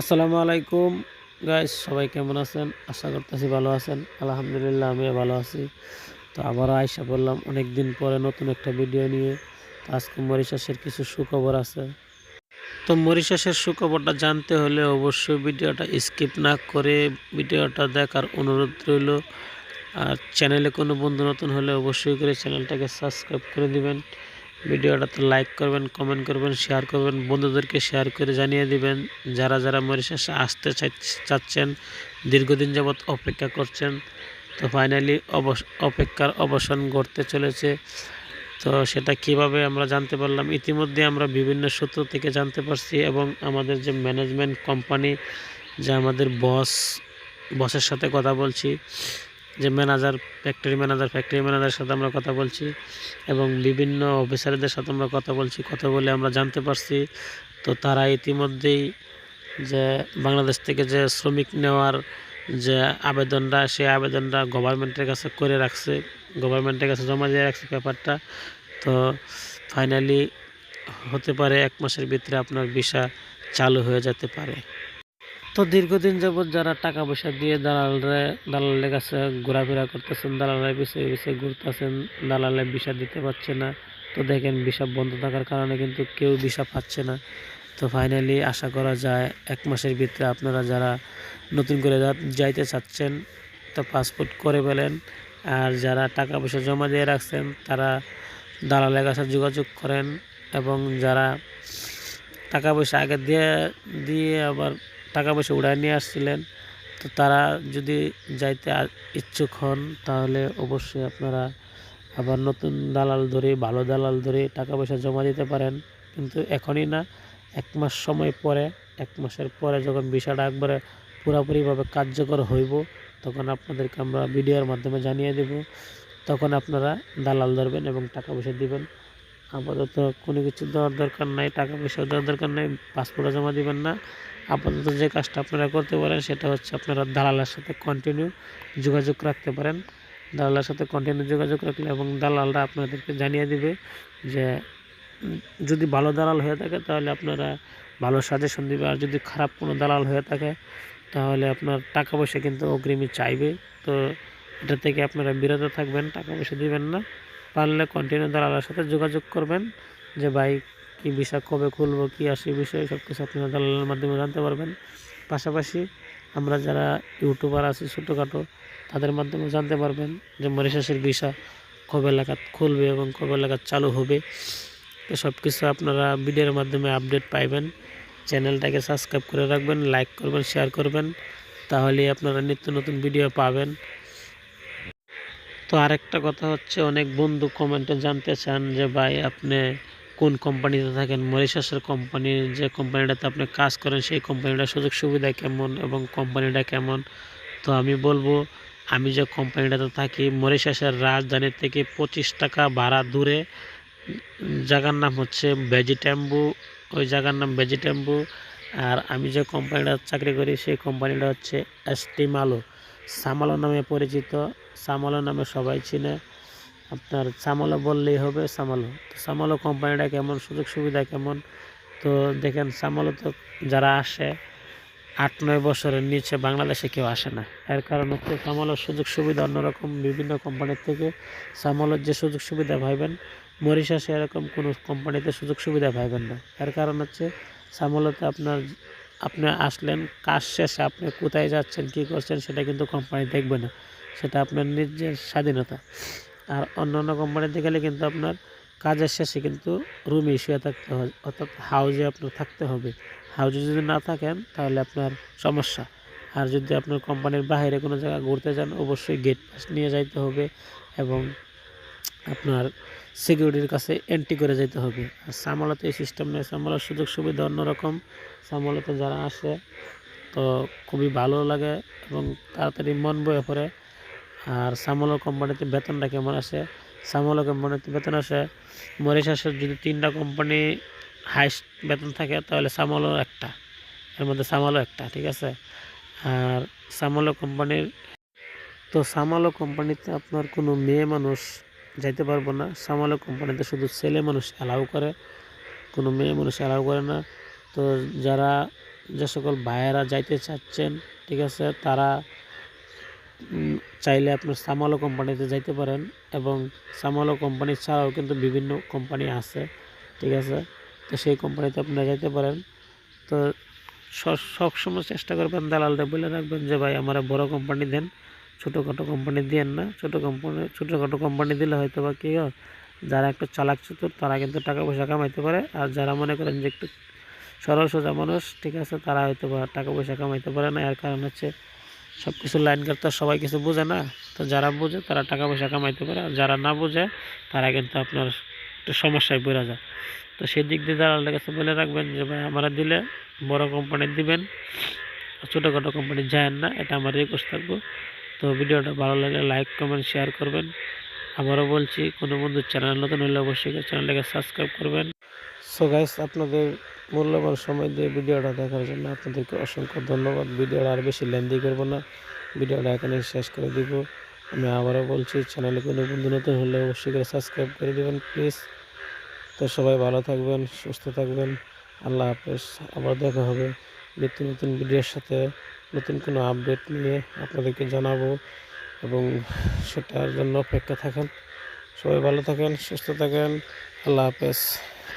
আসসালামু আলাইকুম। গাইস সবাই কেমন আছেন? আশা করতেছি ভালো আছেন। আলহামদুলিল্লাহ, আমিও ভালো আছি। তো আবারও আয়সা বললাম অনেক দিন পরে নতুন একটা ভিডিও নিয়ে। আজকে মরিশাসের কিছু সুখবর আছে। তো মরিশাসের সুখবরটা জানতে হলে অবশ্যই ভিডিওটা স্কিপ না করে ভিডিওটা দেখার অনুরোধ রইল। আর চ্যানেলে কোনো বন্ধু নতুন হলে অবশ্যই করে চ্যানেলটাকে সাবস্ক্রাইব করে দিবেন। ভিডিওটাতে লাইক করবেন কমেন্ট করবেন শেয়ার করবেন, বন্ধুদেরকে শেয়ার করে জানিয়ে দিবেন, যারা যারা মরিশাসে আসতে চাচ্ছেন, দীর্ঘদিন যাবৎ অপেক্ষা করছেন, তো ফাইনালি অপেক্ষার অবসান ঘটতে চলেছে। তো সেটা কীভাবে আমরা জানতে পারলাম, ইতিমধ্যে আমরা বিভিন্ন সূত্র থেকে জানতে পারছি এবং আমাদের যে ম্যানেজমেন্ট কোম্পানি যে আমাদের বস বসের সাথে কথা বলছি যে ম্যানেজার ফ্যাক্টরি ম্যানেজার ফ্যাক্টরি ম্যানেজারের সাথে আমরা কথা বলছি এবং বিভিন্ন অফিসারদের সাথে আমরা কথা বলছি, কথা বলে আমরা জানতে পারছি। তো তারা ইতিমধ্যেই যে বাংলাদেশ থেকে যে শ্রমিক নেওয়ার যে আবেদনটা, সেই আবেদনটা গভর্নমেন্টের কাছে করে রাখছে, গভর্নমেন্টের কাছে জমা দিয়ে রাখছে পেপারটা। তো ফাইনালি হতে পারে এক মাসের ভিতরে আপনার ভিসা চালু হয়ে যেতে পারে। তো দীর্ঘদিন যাবৎ যারা টাকা পয়সা দিয়ে দালালরে, দালালের কাছে ঘোরাফেরা করতেছেন, দালালের পিছিয়ে পিছিয়ে ঘুরতেছেন, দালালে ভিসা দিতে পারছে না। তো দেখেন, ভিসা বন্ধ থাকার কারণে কিন্তু কেউ ভিসা পাচ্ছে না। তো ফাইনালি আশা করা যায় এক মাসের ভিতরে আপনারা যারা নতুন করে যাইতে চাচ্ছেন, তো পাসপোর্ট করে ফেলেন। আর যারা টাকা পয়সা জমা দিয়ে রাখছেন, তারা দালালের কাছে যোগাযোগ করেন। এবং যারা টাকা পয়সা আগে দিয়ে দিয়ে আবার টাকা পয়সা উড়ায় নিয়ে আসছিলেন। তো তারা যদি যাইতে ইচ্ছুক হন, তাহলে অবশ্যই আপনারা আবার নতুন দালাল ধরে, ভালো দালাল ধরে টাকা পয়সা জমা দিতে পারেন। কিন্তু এখনই না, এক মাস সময় পরে, এক মাসের পরে যখন বিষয়টা একবারে পুরোপুরিভাবে কার্যকর হইব, তখন আপনাদেরকে আমরা ভিডিওর মাধ্যমে জানিয়ে দেব। তখন আপনারা দালাল ধরবেন এবং টাকা পয়সা দিবেন। আপাতত কোনো কিছু দেওয়ার দরকার নাই, টাকা পয়সা দেওয়ার দরকার নাই, পাসপোর্টও জমা দিবেন না। আপাতত যে কাজটা আপনারা করতে পারেন সেটা হচ্ছে আপনারা দালালের সাথে কন্টিনিউ যোগাযোগ রাখতে পারেন। দালালের সাথে কন্টিনিউ যোগাযোগ রাখলে এবং দালালরা আপনাদেরকে জানিয়ে দিবে যে যদি ভালো দালাল হয়ে থাকে তাহলে আপনারা ভালো সাজেশন দিবে। আর যদি খারাপ কোনো দালাল হয়ে থাকে তাহলে আপনার টাকা পয়সা কিন্তু অগ্রিমই চাইবে। তো এটা থেকে আপনারা বিরত থাকবেন, টাকা পয়সা দিবেন না। পারলে কন্টিনিউ দালালের সাথে যোগাযোগ করবেন যে, ভাই কি বিষয়, কবে খুলবো, কি আসে বিষয়ে সব কিছু আপনারা দালালের মাধ্যমে জানতে পারবেন। পাশাপাশি আমরা যারা ইউটিউবার আছি ছোটোখাটো, তাদের মাধ্যমে জানতে পারবেন যে মরিশাসের ভিসা কবে এলাকাত খুলবে এবং কবে এলাকাত চালু হবে। তো সব কিছু আপনারা ভিডিওর মাধ্যমে আপডেট পাইবেন। চ্যানেলটাকে সাবস্ক্রাইব করে রাখবেন, লাইক করবেন, শেয়ার করবেন, তাহলে আপনারা নিত্য নতুন ভিডিও পাবেন। তো আরেকটা কথা হচ্ছে, অনেক বন্ধু কমেন্টে জানতে চান যে, ভাই, আপনি কোন কোম্পানিতে থাকেন, মরিশাসের কোম্পানির যে কোম্পানিটাতে আপনি কাজ করেন, সেই কোম্পানিটার সুযোগ সুবিধা কেমন এবং কোম্পানিটা কেমন? তো আমি বলব, আমি যে কোম্পানিটাতে থাকি, মরিশাসের রাজধানী থেকে পঁচিশ টাকা ভাড়া দূরে, জায়গার নাম হচ্ছে ভেজিটেম্বু, ওই জায়গার নাম ভেজিটেম্বু, আর আমি যে কোম্পানিটা চাকরি করি, সেই কোম্পানিটা হচ্ছে এস্টিমালো। সামালো নামে পরিচিত, সামালো নামে সবাই চিনে। আপনার সামালো বললেই হবে সামালো তো সামালো কোম্পানিটা কেমন, সুযোগ সুবিধা কেমন? তো দেখেন সামালো তো যারা আসে, আট, নয় বছরের নিচে বাংলাদেশে কেউ আসে না। এর কারণ হচ্ছে সামালোর সুযোগ সুবিধা অন্যরকম বিভিন্ন কোম্পানির থেকে। সামালোর যে সুযোগ সুবিধা পাইবেন মরিশাসে এরকম কোনো কোম্পানিতে সুযোগ সুবিধা পাইবেন না। এর কারণ হচ্ছে সামলতে আপনার, আপনি আসলেন, কাজ শেষে আপনি কোথায় যাচ্ছেন, কী করছেন, সেটা কিন্তু কোম্পানি দেখবে না। সেটা আপনার নিজের স্বাধীনতা। আর অন্য অন্য কোম্পানিতে গেলে কিন্তু আপনার কাজের শেষে কিন্তু রুমে শুয়ে থাকতে হয়, অর্থাৎ হাউজে আপনার থাকতে হবে। হাউজে যদি না থাকেন, তাহলে আপনার সমস্যা। আর যদি আপনার কোম্পানির বাইরে কোনো জায়গায় ঘুরতে যান, অবশ্যই গেট পাস নিয়ে যাইতে হবে এবং আপনার সিকিউরিটির কাছে এন্ট্রি করে যেতে হবে। আর সামালাতে এই সিস্টেম নেই। সামলার সুযোগ সুবিধা অন্যরকম। সামলাতে যারা আসে, তো খুবই ভালো লাগে এবং তাড়াতাড়ি মন বয়ে পড়ে। আর সামলো কোম্পানিতে বেতনটা কেমন আসে সামলো কোম্পানিতে বেতন আসে মরিশাসের যদি তিনটা কোম্পানি হাইস্ট বেতন থাকে, তাহলে সামলো একটা। এর মধ্যে সামালো একটা, ঠিক আছে? আর সামলো কোম্পানির তো সামালো কোম্পানিতে আপনার কোনো মেয়ে মানুষ যাইতে পারব না। সামালো কোম্পানিতে শুধু ছেলে মানুষ অ্যালাউ করে, কোনো মেয়ে মানুষ অ্যালাউ করে না। তো যারা যে সকল ভাইয়েরা যাইতে চাচ্ছেন, ঠিক আছে? তারা চাইলে আপনার সামালো কোম্পানিতে যাইতে পারেন এবং সামালো কোম্পানি ছাড়াও কিন্তু বিভিন্ন কোম্পানি আছে, ঠিক আছে? তো সেই কোম্পানিতে আপনারা যাইতে পারেন। তো সবসময় চেষ্টা করবেন দালালটা বলে রাখবেন যে, ভাই, আমার বড় কোম্পানি দেন, ছোটোখাটো কোম্পানি দিয়েন না। ছোটো কোম্পানি, ছোটোখাটো কোম্পানি দিলে হয়তো বা কী যারা একটু চালাক চতুর, তারা কিন্তু টাকা পয়সা কামাইতে পারে। আর যারা মনে করেন যে, একটু সরল সোজা মানুষ, ঠিক আছে, তারা হয়তো বা টাকা পয়সা কামাইতে পারে না। এর কারণ হচ্ছে সব কিছু লাইন করতে সবাই কিছু বোঝে না। তো যারা বোঝে তারা টাকা পয়সা কামাইতে পারে, আর যারা না বোঝে তারা কিন্তু আপনার একটু সমস্যায় পড়ে যায়। তো সেই দিক দিয়ে দালালের কাছে বলে রাখবেন যে, ভাই, আমরা দিলে বড় কোম্পানির দিবেন, ছোটোখাটো কোম্পানি যায়েন না, এটা আমার রিকোয়েস্ট থাকব। তো ভিডিওটা ভালো লাগলে লাইক কমেন্ট শেয়ার করবেন। আবারও বলছি, কোনো বন্ধুর চ্যানেল নতুন হলে অবশ্যই চ্যানেলটাকে সাবস্ক্রাইব করবেন। সো গাইস আপনাদের মূল্যবান সময় দিয়ে ভিডিওটা দেখার জন্য আপনাদেরকে অসংখ্য ধন্যবাদ। ভিডিওটা আর বেশি লেন্দি করব না। ভিডিওটা এখানে শেষ করে দিব। আমি আবারও বলছি, চ্যানেলে কোনো বন্ধু নতুন হলে অবশ্যই করে সাবস্ক্রাইব করে দেবেন, প্লিজ। তো সবাই ভালো থাকবেন, সুস্থ থাকবেন। আল্লাহ হাফেজ। আবার দেখা হবে নিত্য নতুন ভিডিওর সাথে। নতুন কোনো আপডেট নিয়ে আপনাদেরকে জানাব এবং সেটার জন্য অপেক্ষা থাকেন। সবাই ভালো থাকেন, সুস্থ থাকেন। আল্লাহ হাফেজ।